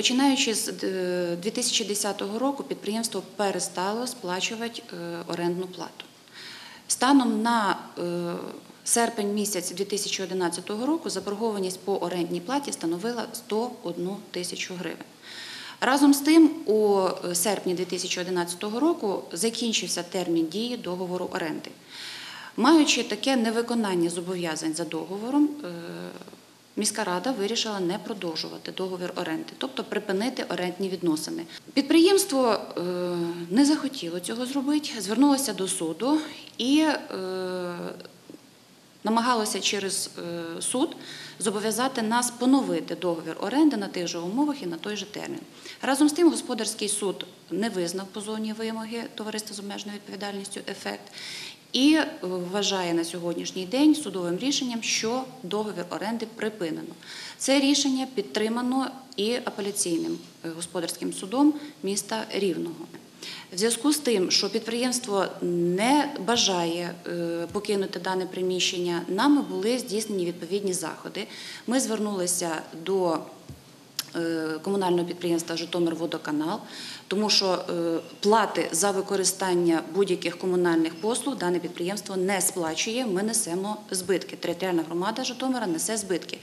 Починаючи з е, 2010 року, підприємство перестало сплачувати е, орендну плату. Станом на е, серпень місяць 2011 року заборгованість по орендній платі становила 101 тисячу гривень. Разом з тим, у серпні 2011 року закінчився термін дії договору оренди. Маючи таке невиконання зобов'язань за договором, е, міська рада вирішила не продовжувати договір оренди, тобто припинити орендні відносини. Підприємство е, не захотіло цього зробити, звернулося до суду і е, намагалося через е, суд зобов'язати нас поновити договір оренди на тих же умовах і на той же термін. Разом з тим, господарський суд не визнав позовні вимоги товариства з обмеженою відповідальністю ефект і вважає на сьогоднішній день судовим рішенням, що договір оренди припинено. Це рішення підтримано і апеляційним е, господарським судом міста Рівного. В зв'язку з тим, що підприємство не бажає е, покинути дане приміщення, нами були здійснені відповідні заходи. Ми звернулися до комунального підприємства Житомирводоканал, тому що е, плати за використання будь-яких комунальних послуг дане підприємство не сплачує. Ми несемо збитки. Територіальна громада Житомира несе збитки.